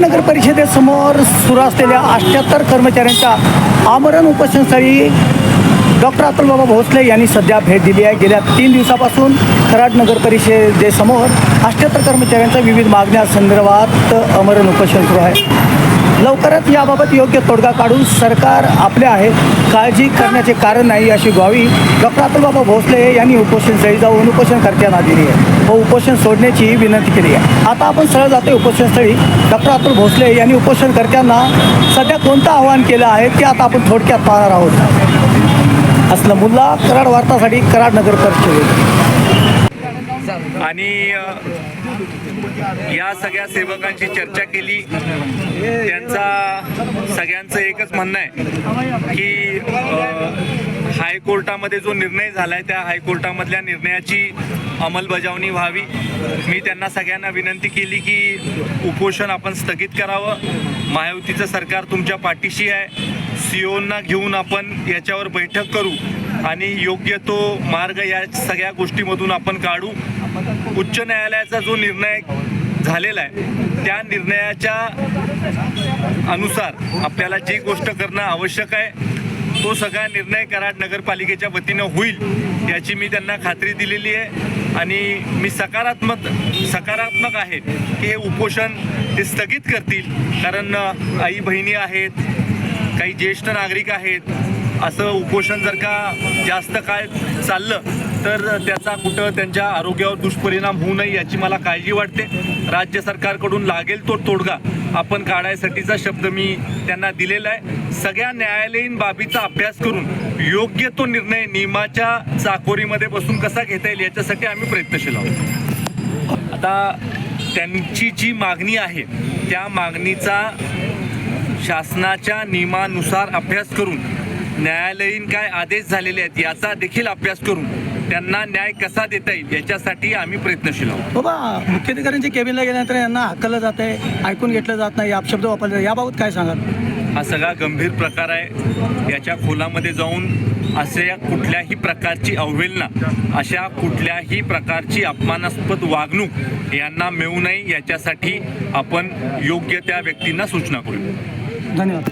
कराड नगर परिषदेसमोर सुरू असलेल्या अठ्याहत्तर कर्मचाऱ्यांच्या आमरण उपोषणस्थळी डॉक्टर अतुलबाबा भोसले यांनी सध्या भेट दिली आहे. गेल्या तीन दिवसापासून कराड नगर परिषदेसमोर अठ्याहत्तर कर्मचाऱ्यांच्या विविध मागण्या संदर्भात आमरण उपोषण सुरू आहे. लवकरच याबाबत योग्य तोडगा काढून सरकार आपले आहे. काळजी करण्याचे कारण नाही अशी ग्वाही डॉक्टर अतुलबाबा भोसले यांनी उपोषणस्थळी जाऊन उपोषणकर्त्यांना दिली आहे. व उपोषण सोडण्याची विनंती केली आहे. आता आपण सरळ जातो उपोषणस्थळी डॉक्टर अतुल भोसले यांनी उपोषणकर्त्यांना सध्या कोणतं आवाहन केलं आहे ते आता आपण थोडक्यात पाहणार आहोत. असलं मुल्ला कराड वार्तासाठी कराड नगर परिषद आणि या सगळ्या सेवकांची चर्चा केली. त्यांचा सगळ्यांचं एकच म्हणणं आहे की हायकोर्टामध्ये जो निर्णय झाला आहे त्या हायकोर्टामधल्या निर्णयाची अंमलबजावणी व्हावी. मी त्यांना सगळ्यांना विनंती केली की उपोषण आपण स्थगित करावं. महायुतीचं सरकार तुमच्या पाठीशी आहे. सीओना घेऊन आपण याच्यावर बैठक करू आणि योग्य तो मार्ग या सगळ्या गोष्टीमधून आपण काढू. उच्च न्यायालयाचा जो निर्णय झालेला आहे त्या निर्णयाच्या अनुसार आपल्याला जी गोष्ट करणं आवश्यक आहे तो सगळा निर्णय कराड नगरपालिकेच्या वतीनं होईल याची मी त्यांना खात्री दिलेली आहे. आणि मी सकारात्मक सकारात्मक आहे की हे उपोषण ते स्थगित करतील कारण आई बहिणी आहेत काही ज्येष्ठ नागरिक आहेत असं उपोषण जर का जास्त काळ चाललं तर त्याचा कुठं त्यांच्या आरोग्यावर दुष्परिणाम होऊ नये याची मला काळजी वाटते. राज्य सरकारकडून लागेल तो तोडगा. आपण काढायसाठीचा शब्द मी त्यांना दिलेला आहे. सगळ्या न्यायालयीन बाबीचा अभ्यास करून योग्य तो निर्णय नियमाच्या चाकोरीमध्ये बसून कसा घेता येईल याच्यासाठी आम्ही प्रयत्नशील आहोत. आता त्यांची जी मागणी आहे त्या मागणीचा शासनाच्या नियमानुसार अभ्यास करून न्यायालयीन काय आदेश झालेले आहेत याचा देखील अभ्यास करून त्यांना न्याय कसा देता येईल याच्यासाठी आम्ही प्रयत्नशील आहोत. बाबा मुख्याधिकाऱ्यांच्या केबिनला गेल्यानंतर यांना हक्कलं जात आहे ऐकून घेतलं जात नाही अपशब्द वापरले. याबाबत काय सांगाल? हा सगळा गंभीर प्रकार आहे. याच्या खोलामध्ये जाऊन अशा कुठल्याही प्रकारची अवहेलना अशा कुठल्याही प्रकारची अपमानास्पद वागणूक यांना मिळू नये याच्यासाठी आपण योग्य त्या व्यक्तींना सूचना करू. धन्यवाद.